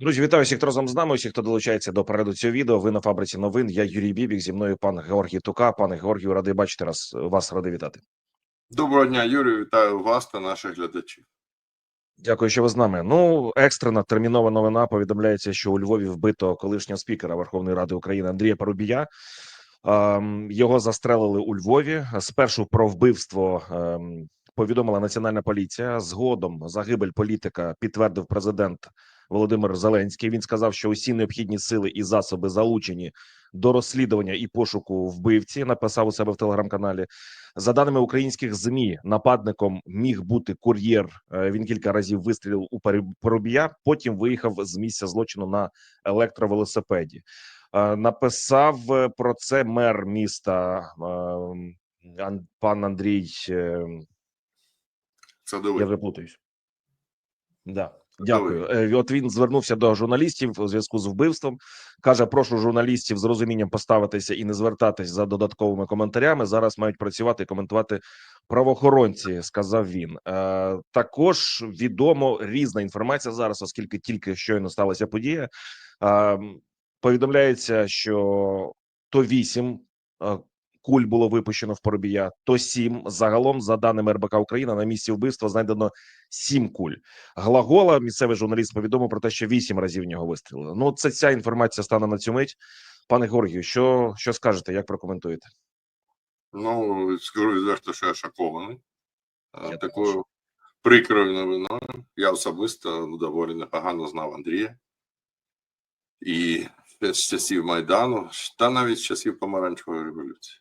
Друзі, вітаю всіх, хто разом з нами. Усіх, хто долучається до перегляду цього відео. Ви на фабриці новин. Я Юрій Бібік. Зі мною пан Георгій Тука. Пане Георгію, радий бачити раз вас радий вітати. Доброго дня, Юрію. Вітаю вас та наших глядачів. Дякую, що ви з нами. Ну, екстрена термінова новина повідомляється, що у Львові вбито колишнього спікера Верховної Ради України Андрія Парубія. Ем, Його застрелили у Львові. Спершу про вбивство ем, повідомила національна поліція. Згодом загибель політика підтвердив президент Володимир Зеленський. Він сказав, що усі необхідні сили і засоби залучені до розслідування і пошуку вбивці. Написав у себе в телеграм-каналі. За даними українських змі, нападником міг бути кур'єр. Е, Він кілька разів вистрілив у Пару- Парубія. Потім виїхав з місця злочину на електровелосипеді. Е, Написав е, про це мер міста пан Андрій. Садовий. я вже плутаюсь. Да. Дякую. Е, От він звернувся до журналістів у зв'язку з вбивством. каже: прошу журналістів з розумінням поставитися і не звертатись за додатковими коментарями. Зараз мають працювати і коментувати правоохоронці. Сказав він. Е, також відомо різна інформація зараз, оскільки тільки щойно сталася подія. Е, повідомляється, що то вісім е, куль було випущено в Поробія, то сім. Загалом, за даними РБК Україна, на місці вбивства знайдено сім куль. Глагола місцевий журналіст повідомив про те, що вісім разів в нього вистрілили. Ну, це ця інформація стане на цю мить. Пане Георгію, що, що скажете, як прокоментуєте? Ну, скажу відверто, що я шокований. Е, Я Такою прикрою новиною. Я особисто доволі непогано знав Андрія. І з часів Майдану, та навіть з часів помаранчевої революції.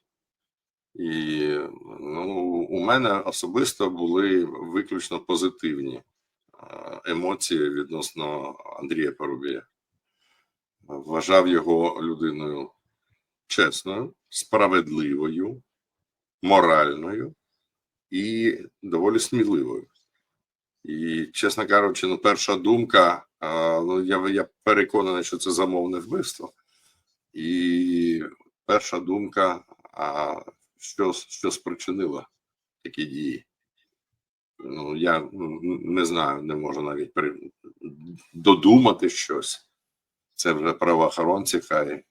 І ну, у мене особисто були виключно позитивні е, емоції відносно Андрія Парубія. Вважав його людиною чесною, справедливою, моральною і доволі сміливою. І, чесно кажучи, ну, перша думка, ну, я, я переконаний, що це замовне вбивство. І перша думка, а що, що спричинило такі дії? Ну, я ну, не знаю, не можу навіть при... додумати щось. Це вже правоохоронці хай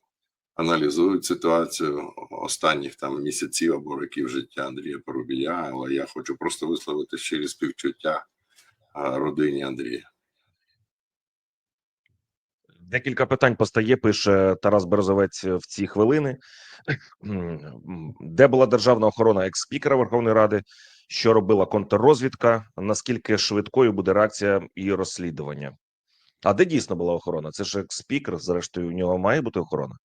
аналізують ситуацію останніх там місяців або років життя Андрія Порубія, але я хочу просто висловити щирі співчуття родині Андрія. Декілька питань постає. Пише Тарас Березовець в ці хвилини. Де була державна охорона екс-спікера Верховної Ради? Що робила контррозвідка? Наскільки швидкою буде реакція і розслідування? А де дійсно була охорона? Це ж екс-спікер, зрештою, у нього має бути охорона.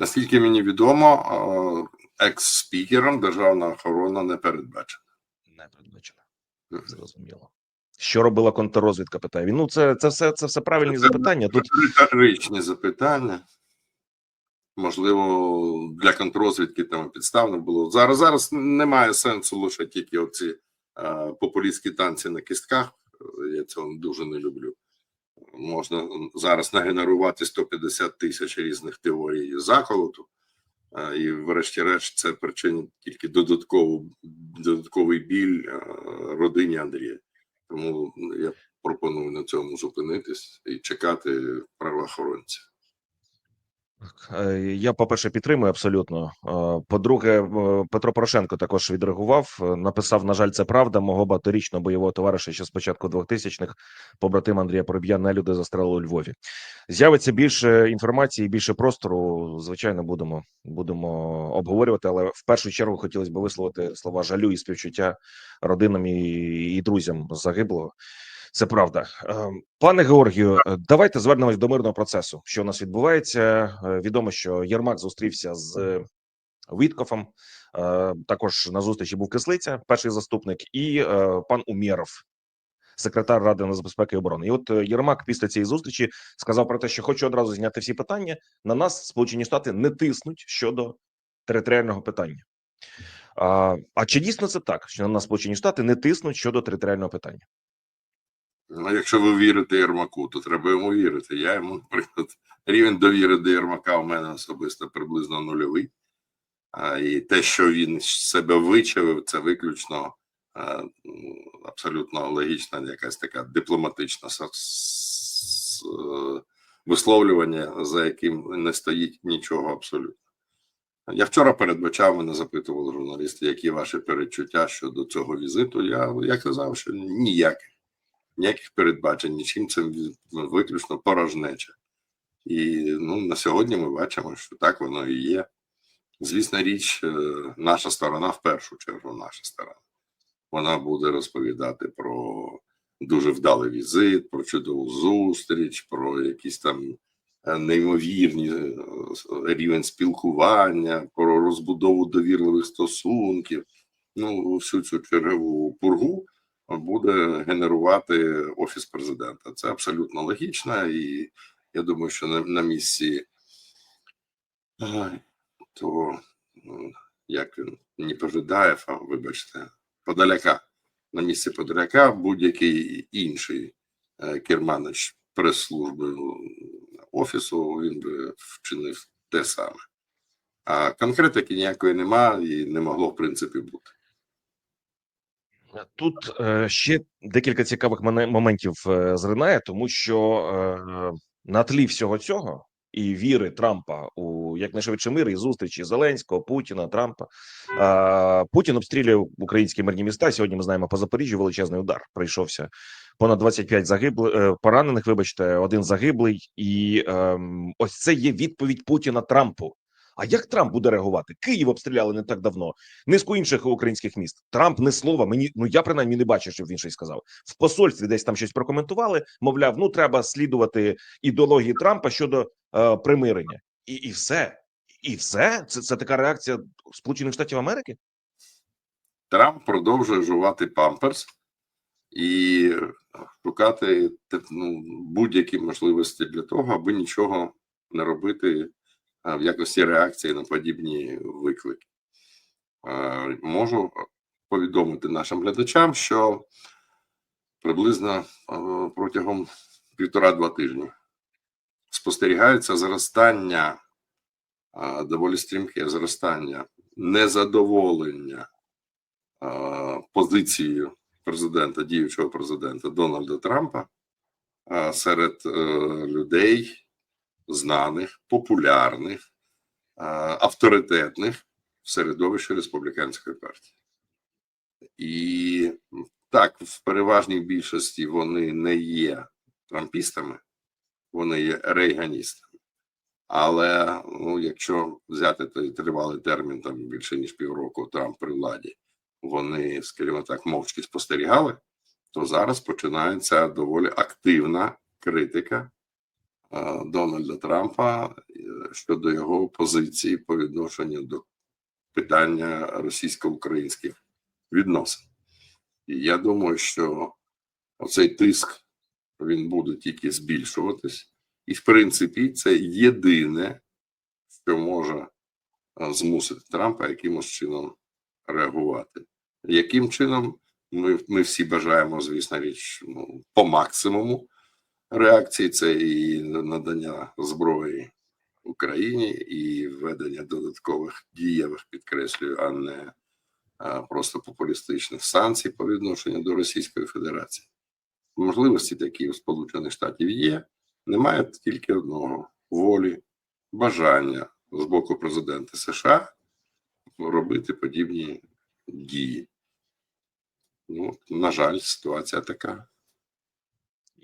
Наскільки мені відомо, екс-спікером державна охорона не передбачена. Не передбачено. Зрозуміло. Що робила контррозвідка? Питає він. Ну, це, це все це все правильні Це- запитання. Тут Риторичні запитання. Можливо, для контррозвідки там підставно було. Зараз зараз немає сенсу лише тільки оці е, популістські танці на кістках. Я цього дуже не люблю. Можна зараз нагенерувати 150 тисяч різних теорій заколоту, е, і, врешті-решт, це причинить тільки додаткову, додатковий біль е, родині Андрія. Тому я пропоную на цьому зупинитись і чекати правоохоронців. Е, Я, по-перше, підтримую абсолютно. Е, По-друге, е, Петро Порошенко також відреагував. Написав: на жаль, це правда. Мого багаторічного бойового товариша ще з початку 2000-х, побратим Андрія Пороб'я, нелюди застрелили у Львові. З'явиться більше інформації, більше простору. Звичайно, будемо будемо обговорювати. Але в першу чергу хотілося б висловити слова жалю і співчуття родинам і, і друзям загиблого. Це правда, Е, пане Георгію. е, Давайте звернемось до мирного процесу. Що у нас відбувається? Е, Відомо, що Єрмак зустрівся з е, Віткофом. Також на зустрічі був Кислиця, перший заступник, і пан Умєров, секретар Ради нацбезпеки і оборони. І от Єрмак після цієї зустрічі сказав про те, що хочу одразу зняти всі питання. На нас Сполучені Штати не тиснуть щодо територіального питання. А, а чи дійсно це так, що на нас Сполучені Штати не тиснуть щодо територіального питання? Ну, якщо ви вірите Єрмаку, то треба йому вірити. Я йому, наприклад, рівень довіри до Єрмака у мене особисто приблизно нульовий. А, і те, що він себе вичавив, це виключно а, абсолютно логічна, якась така дипломатична висловлювання, за яким не стоїть нічого абсолютно. Я вчора передбачав, мене запитували журналісти, які ваші передчуття щодо цього візиту. Я, я казав, що ніяких, ніяких передбачень, нічим це виключно порожнеча. І ну, на сьогодні ми бачимо, що так воно і є. Звісна річ, е, наша сторона, в першу чергу, наша сторона, вона буде розповідати про дуже вдалий візит, про чудову зустріч, про якісь там е, неймовірні е, рівень спілкування, про розбудову довірливих стосунків. Ну, всю цю чергову пургу буде генерувати офіс президента. Це абсолютно логічно, і я думаю, що на, на місці ай, то ну, як він не Пожидаєв, а вибачте, Подоляка. На місці Подоляка будь-який інший е, керманич прес-служби офісу він би вчинив те саме. А конкретики ніякої нема і не могло в принципі бути. Тут е, ще декілька цікавих моментів е, зринає, тому що е, на тлі всього цього і віри Трампа у якнайшвидше мир і зустрічі Зеленського, Путіна, Трампа. Путін обстрілює українські мирні міста. Сьогодні ми знаємо по Запоріжжю величезний удар прийшовся. Понад 25 загиблих поранених. Вибачте, один загиблий, і е, ось це є відповідь Путіна Трампу. А як Трамп буде реагувати? Київ обстріляли не так давно, низку інших українських міст. Трамп не слова. Мені ну я принаймні не бачив, щоб він щось сказав. В посольстві десь там щось прокоментували. Мовляв, ну треба слідувати ідеології Трампа щодо е, примирення, і, і все. І все. Це, це така реакція Сполучених Штатів Америки. Трамп продовжує жувати памперс і шукати ну, будь-які можливості для того, аби нічого не робити в якості реакції на подібні виклики. Можу повідомити нашим глядачам, що приблизно протягом півтора-два тижні спостерігається зростання, доволі стрімке зростання незадоволення позицією президента, діючого президента Дональда Трампа серед е, людей знаних, популярних, авторитетних в середовищі республіканської партії. І так, в переважній більшості вони не є трампістами, вони є рейганістами. Але ну, якщо взяти той тривалий термін, там більше ніж півроку Трамп при владі, вони, скажімо так, мовчки спостерігали, то зараз починається доволі активна критика Дональда Трампа щодо його позиції по відношенню до питання російсько-українських відносин. І я думаю, що оцей тиск він буде тільки збільшуватись, і в принципі, це єдине, що може змусити Трампа якимось чином реагувати. Яким чином ми ми всі бажаємо, звісно, річ ну, по максимуму реакції це і надання зброї Україні, і введення додаткових дієвих підкреслюю, а не просто популістичних санкцій по відношенню до Російської Федерації. Можливості такі у Сполучених Штатів є. Немає тільки одного волі, бажання з боку президента США робити подібні дії. Ну, на жаль, ситуація така.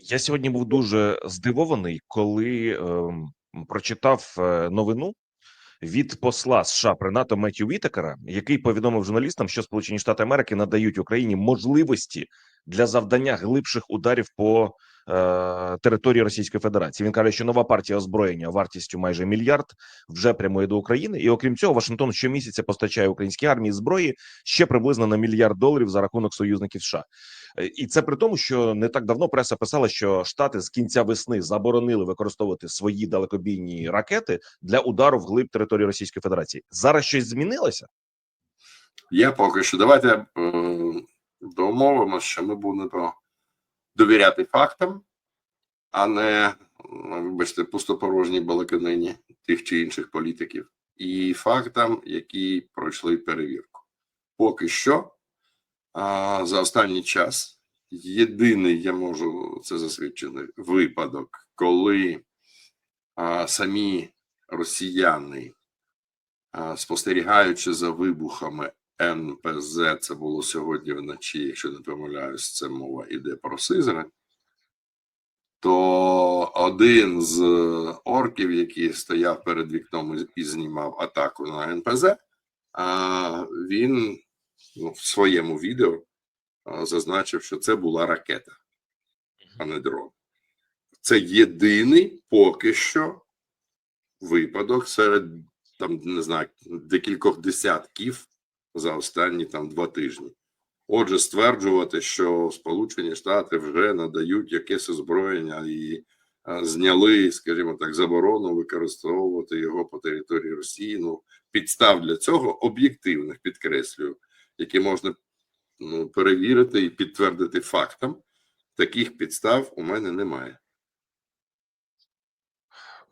Я сьогодні був дуже здивований, коли е, прочитав новину від посла США при НАТО Меттю Вітекера, який повідомив журналістам, що Сполучені Штати Америки надають Україні можливості для завдання глибших ударів по території Російської Федерації. Він каже, що нова партія озброєння вартістю майже мільярд вже прямує до України, і окрім цього, Вашингтон щомісяця постачає українській армії зброї ще приблизно на мільярд доларів за рахунок союзників США. Е, І це при тому, що не так давно преса писала, що Штати з кінця весни заборонили використовувати свої далекобійні ракети для удару в глиб території Російської Федерації. Зараз щось змінилося? Я поки що давайте е, домовимося, що ми будемо довіряти фактам, а не вибачте, пустопорожній балаканині тих чи інших політиків, і фактам, які пройшли перевірку. Поки що а, за останній час єдиний я можу це засвідчити випадок, коли а, самі росіяни, спостерігаючи за вибухами НПЗ, це було сьогодні вночі, якщо не помиляюсь, це мова йде про Сизрань, то один з орків, який стояв перед вікном і- і знімав атаку на НПЗ, він ну, в своєму відео зазначив, що це була ракета, а не дрон. Це єдиний поки що випадок серед там не знаю декількох десятків за останні там два тижні. Отже, стверджувати, що Сполучені Штати вже надають якесь озброєння і зняли, скажімо так, заборону використовувати його по території Росії. Ну, підстав для цього об'єктивних підкреслюю, які можна ну, перевірити і підтвердити фактом. Таких підстав у мене немає.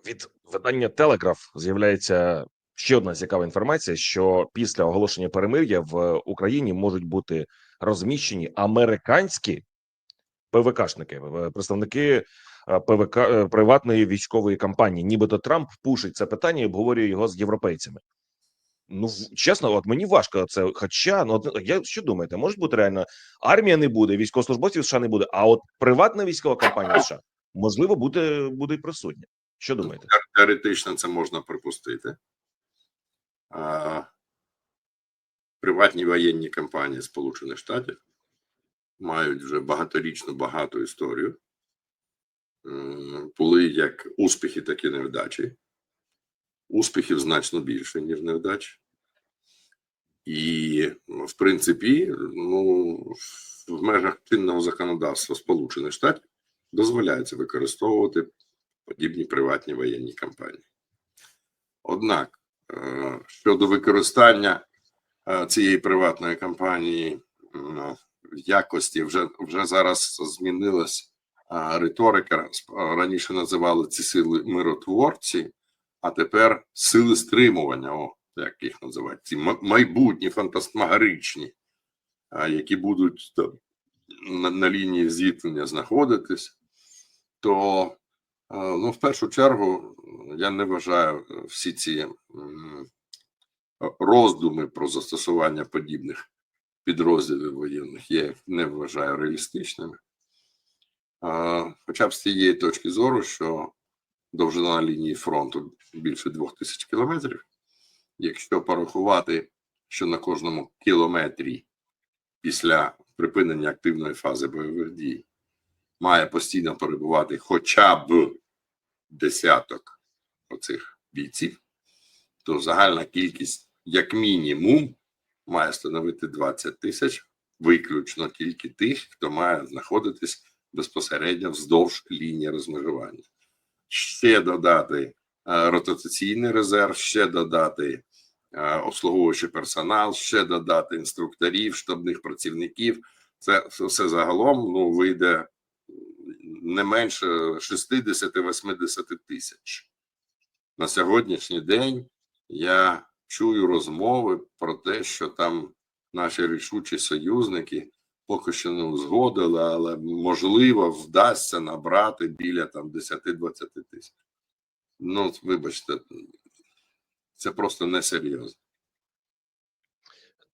Від видання Телеграф з'являється ще одна цікава інформація: що після оголошення перемир'я в Україні можуть бути розміщені американські ПВКшники, представники е, ПВК е, приватної військової компанії. Нібито Трамп пушить це питання і обговорює його з європейцями. Ну чесно, от мені важко це. Хоча ну от я що думаєте, може бути реально армія не буде, військовослужбовців США не буде, а от приватна військова компанія США можливо буде буде присутня. Що думаєте? Теоретично це можна припустити. Приватні воєнні компанії Сполучених Штатів мають вже багаторічну багату історію. Були як успіхи, так і невдачі. Успіхів значно більше, ніж невдач. І, в принципі, ну, в межах чинного законодавства Сполучених Штатів дозволяється використовувати подібні приватні воєнні компанії. Однак, е, щодо використання е, цієї приватної компанії. В якості вже, вже зараз змінилась е, риторика. Раніше називали ці сили миротворці, а тепер сили стримування, о, як їх називають, ці майбутні фантасмагоричні, е, які будуть на, на лінії зіткнення знаходитись, то Е, Ну, в першу чергу, я не вважаю е, всі ці роздуми про застосування подібних підрозділів воєнних, я їх не вважаю реалістичними. Е, Хоча б з тієї точки зору, що довжина лінії фронту більше двох тисяч кілометрів. Якщо порахувати, що на кожному кілометрі після припинення активної фази бойових дій має постійно перебувати хоча б десяток оцих бійців, то загальна кількість, як мінімум, має становити 20 тисяч, виключно тільки тих, хто має знаходитись безпосередньо вздовж лінії розмежування. Ще додати е, ротаційний резерв, ще додати е, обслуговуючий персонал, ще додати інструкторів, штабних працівників. Це все загалом ну, вийде не менше 60-80 тисяч. На сьогоднішній день я чую розмови про те, що там наші рішучі союзники поки що не узгодили, але можливо вдасться набрати біля там 10-20 тисяч. Ну, вибачте, це просто несерйозно.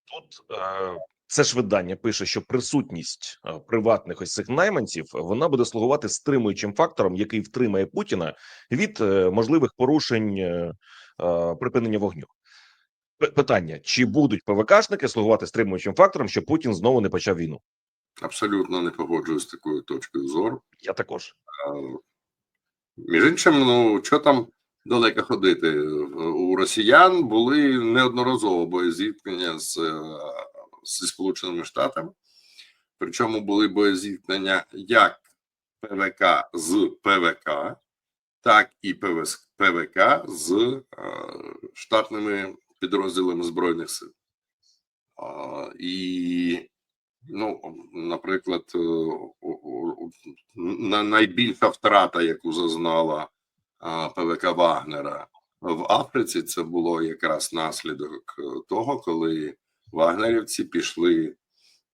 Тут е, це ж видання пише, що присутність е, приватних ось цих найманців вона буде слугувати стримуючим фактором, який втримає Путіна від е, можливих порушень е, е, припинення вогню. Питання: чи будуть ПВКшники слугувати стримуючим фактором, щоб Путін знову не почав війну? Абсолютно не погоджуюсь з такою точкою зору. Я також. Між іншим, ну що там далеко ходити? У росіян були неодноразово боєзіткнення з, е, зі Сполученими Штатами. Причому були боєзіткнення як ПВК з ПВК, так і ПВК з е, штатними підрозділами Збройних сил. І Ну, наприклад, е, найбільша втрата, яку зазнала ПВК Вагнера в Африці, це було якраз наслідок е, того, коли вагнерівці пішли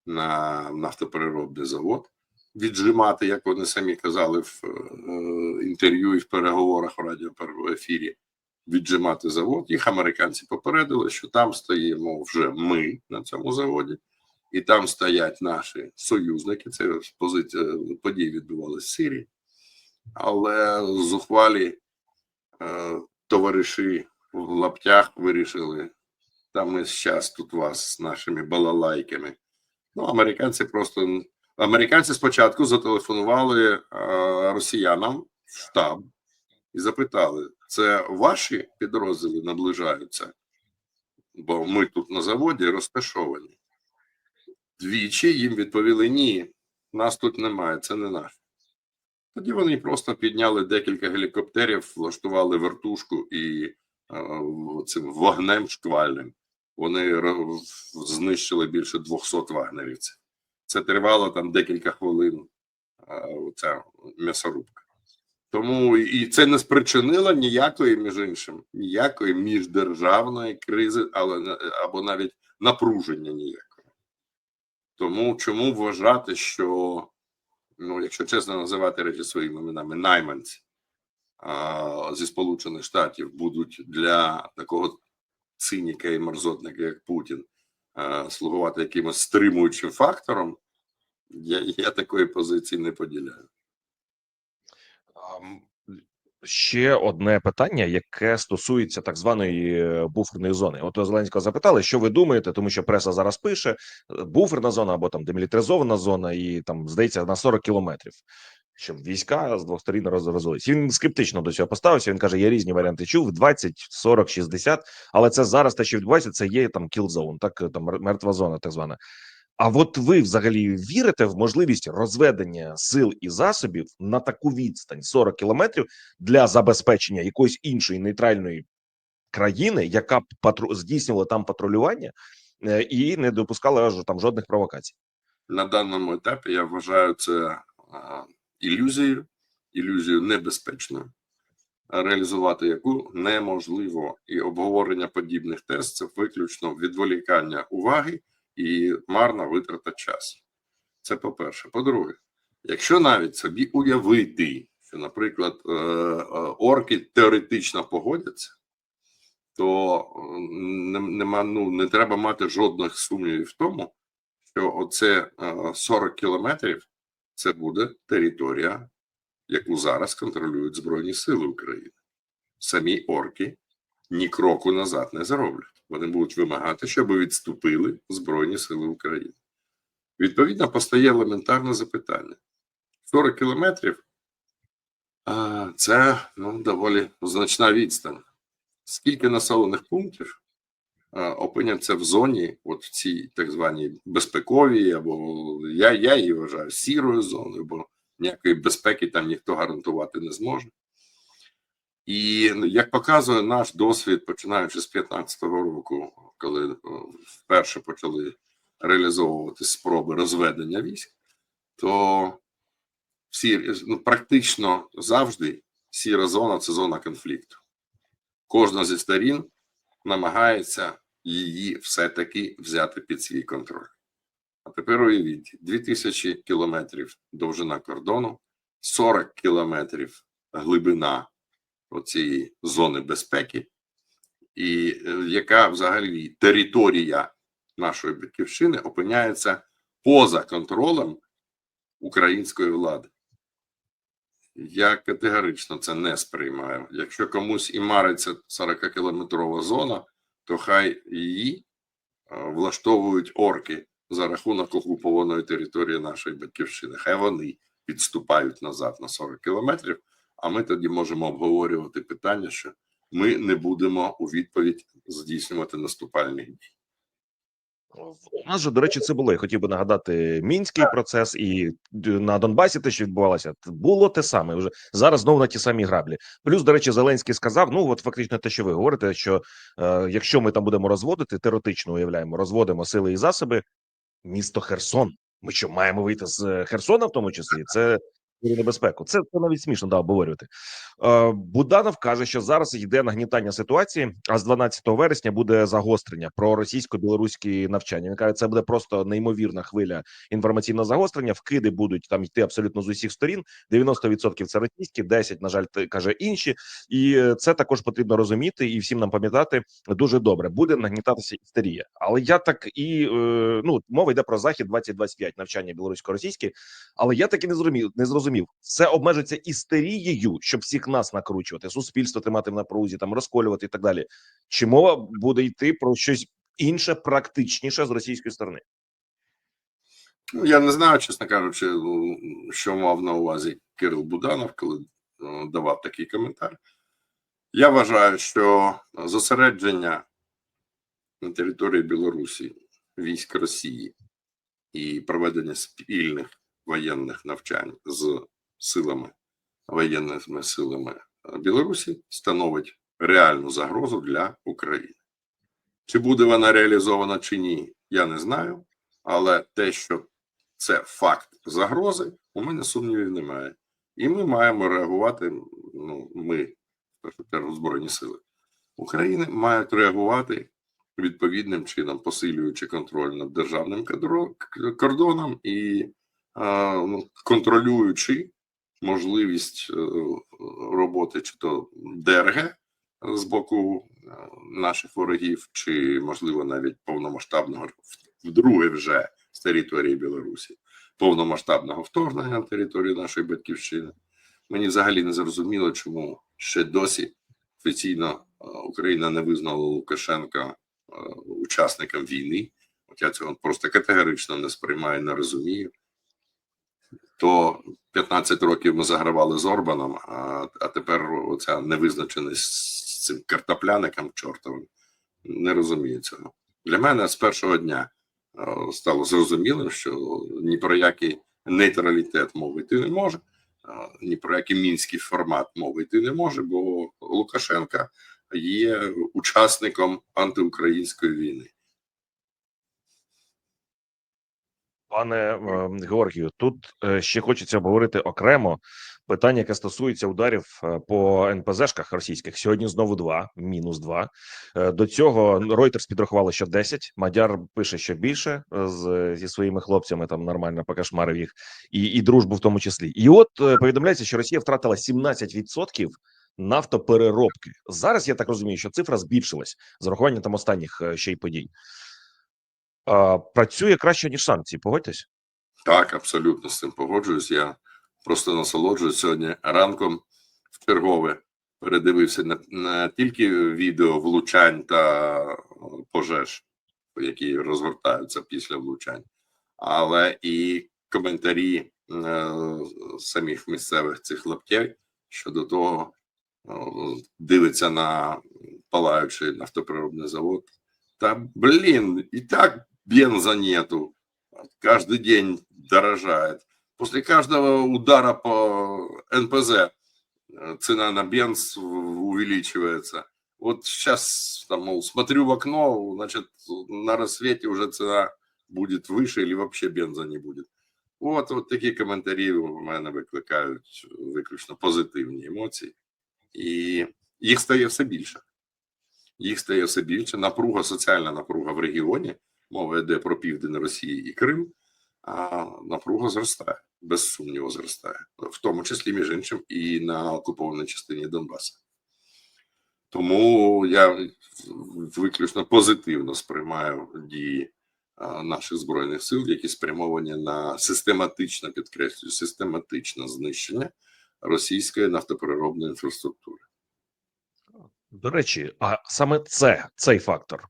на нафтопереробний завод віджимати, як вони самі казали в е, інтерв'ю і в переговорах в радіоефірі, віджимати завод. Їх американці попередили, що там стоїмо вже ми на цьому заводі, і там стоять наші союзники. Це позиція події відбувалися в Сирії, але зухвалі е, товариші в лаптях вирішили. Та ми зараз тут вас з нашими балалайками. Ну, американці просто американці спочатку зателефонували е, росіянам в штаб і запитали: це ваші підрозділи наближаються? Бо ми тут на заводі розташовані. Двічі їм відповіли: ні, нас тут немає, це не наш. Тоді вони просто підняли декілька гелікоптерів, влаштували вертушку і е, цим вогнем шквальним. Вони знищили більше 200 вагнерівців. Це тривало там декілька хвилин. е, Ця м'ясорубка. Тому і це не спричинило ніякої, між іншим, ніякої міждержавної кризи, але не- або навіть напруження ніякого. Тому чому вважати, що, ну, якщо чесно називати речі своїми іменами, найманці а, зі Сполучених Штатів будуть для такого циніка і мерзотника, як Путін, слугувати якимось стримуючим фактором, я, я такої позиції не поділяю. Ще одне питання, яке стосується так званої е, буферної зони. От Зеленського запитали, що ви думаєте, тому що преса зараз пише е, буферна зона або там демілітаризована зона, і там здається на 40 кілометрів, щоб війська з двох сторін роз- Він скептично до цього поставився. Він каже: я різні варіанти чув: 20, 40, 60, але це зараз те, що відбувається, це є там кілзон, так там мертва зона, так звана. А от ви взагалі вірите в можливість розведення сил і засобів на таку відстань 40 кілометрів для забезпечення якоїсь іншої нейтральної країни, яка б патру здійснювала там патрулювання е, і не допускала там жодних провокацій? На даному етапі я вважаю це а, ілюзією, ілюзією небезпечною, реалізувати яку неможливо. І обговорення подібних тез це виключно відволікання уваги і марна витрата часу. Це по-перше. По-друге, якщо навіть собі уявити, що, наприклад, е, е, орки теоретично погодяться, то е, нема, ну, не треба мати жодних сумнівів в тому, що оце е, 40 кілометрів це буде територія, яку зараз контролюють Збройні Сили України. Самі орки ні кроку назад не зароблять. Вони будуть вимагати, щоб відступили Збройні Сили України. Відповідно, постає елементарне запитання: 40 кілометрів це ну, доволі значна відстань. Скільки населених пунктів опиняться в зоні, от в цій так званій безпековій, або я, я її вважаю сірою зоною, бо ніякої безпеки там ніхто гарантувати не зможе. І ну, як показує наш досвід, починаючи з 2015 року, коли е, вперше почали реалізовувати спроби розведення військ, то всі ну, практично завжди сіра зона це зона конфлікту. Кожна зі сторін намагається її все-таки взяти під свій контроль. А тепер уявіть: 2000 кілометрів довжина кордону, 40 кілометрів глибина оцієї зони безпеки, і е, яка взагалі територія нашої батьківщини опиняється поза контролем української влади. Я категорично це не сприймаю. Якщо комусь і мариться 40-кілометрова зона, то хай її влаштовують орки за рахунок окупованої території нашої батьківщини. Хай вони підступають назад на 40 кілометрів, а ми тоді можемо обговорювати питання, що ми не будемо у відповідь здійснювати наступальних дій. У нас же, до речі, це було. Я хотів би нагадати мінський процес, і на Донбасі те, що відбувалося, було те саме. Вже зараз знову на ті самі граблі. Плюс, до речі, Зеленський сказав: ну от фактично те, що ви говорите, що е, якщо ми там будемо розводити, теоретично уявляємо, розводимо сили і засоби, місто Херсон. Ми що маємо вийти з е, Херсона, в тому числі? Це небезпеку. Це, це навіть смішно да, обговорювати. Е, Буданов каже, що зараз йде нагнітання ситуації, а з 12 вересня буде загострення про російсько-білоруські навчання. Він каже, це буде просто неймовірна хвиля інформаційного загострення. Вкиди будуть там йти абсолютно з усіх сторін. 90% це російські, 10, на жаль, каже інші, і е, це також потрібно розуміти і всім нам пам'ятати дуже добре. Буде нагнітатися істерія. Але я так і е, ну мова йде про захід 2025 навчання білорусько-російське. Але я так і не зрозумів, не зрозумів. Це обмежиться істерією, щоб всіх нас накручувати, суспільство тримати в напрузі, там розколювати і так далі. Чи мова буде йти про щось інше, практичніше з російської сторони? Ну, я не знаю, чесно кажучи, ну, що мав на увазі Кирил Буданов, коли е, давав такий коментар. Я вважаю, що зосередження на території Білорусі військ Росії і проведення спільних воєнних навчань з силами воєнними силами е, Білорусі становить реальну загрозу для України. Чи буде вона реалізована чи ні, я не знаю. Але те, що це факт загрози, у мене сумнівів немає. І ми маємо реагувати. Ну, ми, першу Збройні Сили України мають реагувати відповідним чином, посилюючи контроль над державним кордоном і контролюючи можливість е, роботи чи то ДРГ з боку е, наших ворогів, чи можливо навіть повномасштабного вдруге вже з території Білорусі повномасштабного вторгнення на територію нашої батьківщини. Мені взагалі не зрозуміло, чому ще досі офіційно е, Україна не визнала Лукашенка е, учасником війни. От я цього просто категорично не сприймаю, не розумію. То 15 років ми загравали з Орбаном, а, а тепер оця невизначеність з цим картопляником чортовим. Не розумію цього. Для мене з першого дня стало зрозумілим, що ні про який нейтралітет мови йти не може, ні про який мінський формат мови йти не може, бо Лукашенка є учасником антиукраїнської війни. Пане е, Георгію, тут е, ще хочеться обговорити окремо питання, яке стосується ударів е, по НПЗшках російських. Сьогодні знову два, мінус два. До цього Reuters підрахували, що 10, Мадяр пише, що більше з зі своїми хлопцями там нормально покашмарив їх, і, і дружбу в тому числі. І от повідомляється, що Росія втратила 17% нафтопереробки. Зараз я так розумію, що цифра збільшилась з урахуванням там останніх ще й подій. Працює краще ніж санкції. Погодьтесь. Так, абсолютно з цим погоджуюсь. Я просто насолоджуюсь сьогодні ранком в чергове передивився не, не тільки відео влучань та е, пожеж, які розгортаються після влучань, але і коментарі е, самих місцевих цих лаптєв щодо того, е, дивиться на палаючий нафтопереробний завод. Та блін, і так бенза нету. Каждый день дорожает. После каждого удара по НПЗ э, цена на бенз в- увеличивается. Вот сейчас, там, мол, смотрю в окно, значит, на рассвете уже цена будет выше или вообще бенза не будет. От, от такі коментарі у мене викликають виключно позитивні емоції, і їх стає все більше. Їх стає все більше. Напруга, соціальна напруга в регіоні, Мова йде про південь Росії і Крим, а напруга зростає, без сумніву зростає, в тому числі, між іншим, і на окупованій частині Донбасу. Тому я виключно позитивно сприймаю дії наших збройних сил, які спрямовані на систематичне, підкреслюю, систематичне знищення російської нафтопереробної інфраструктури. До речі, а саме це цей фактор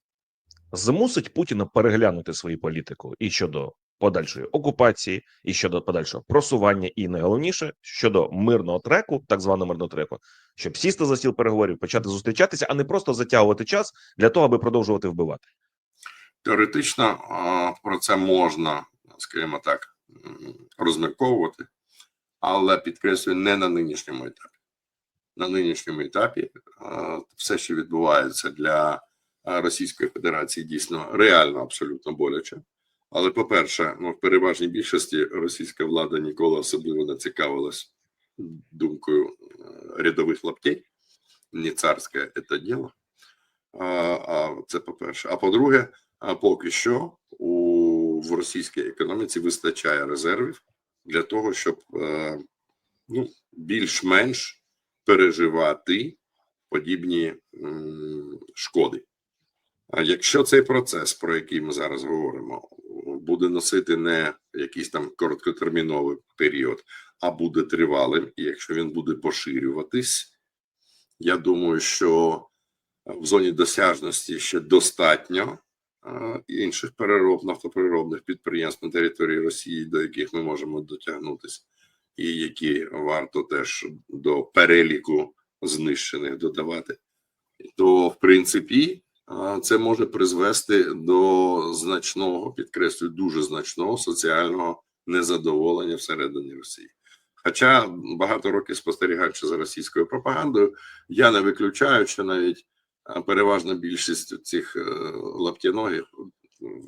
змусить Путіна переглянути свою політику і щодо подальшої окупації, і щодо подальшого просування, і найголовніше щодо мирного треку, так званого мирного треку, щоб сісти за стіл переговорів, почати зустрічатися, а не просто затягувати час для того, аби продовжувати вбивати. Теоретично про це можна, скажімо так, розмірковувати, але підкреслюю, не на нинішньому етапі. На нинішньому етапі все, що відбувається для Російської Федерації, дійсно реально абсолютно боляче. Але, по-перше, ну, в переважній більшості російська влада ніколи особливо не цікавилась думкою е, рядових лаптей. Не царське це діло. А, а це по-перше. А по-друге, а поки що у, в російській економіці вистачає резервів для того, щоб е, ну, більш-менш переживати подібні м, шкоди. Якщо цей процес, про який ми зараз говоримо, буде носити не якийсь там короткотерміновий період, а буде тривалим, і якщо він буде поширюватись, я думаю, що в зоні досяжності ще достатньо інших перероб нафтопереробних підприємств на території Росії, до яких ми можемо дотягнутися, і які варто теж до переліку знищених додавати, то в принципі це може призвести до значного, підкреслюю, дуже значного соціального незадоволення всередині Росії. Хоча багато років спостерігаючи за російською пропагандою, я не виключаю, що навіть переважна більшість цих е, лаптяногів,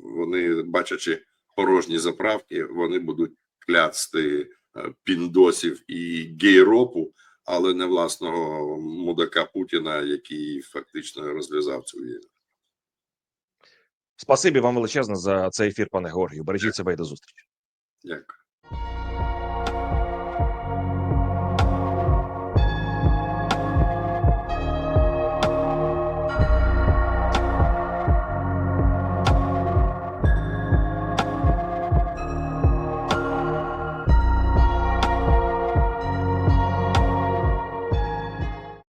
вони, бачачи порожні заправки, вони будуть клясти е, піндосів і гейропу, але не власного мудака Путіна, який фактично розв'язав цю війну. Спасибі вам величезне за цей ефір, пане Георгію. Бережіть себе і до зустрічі. Дякую.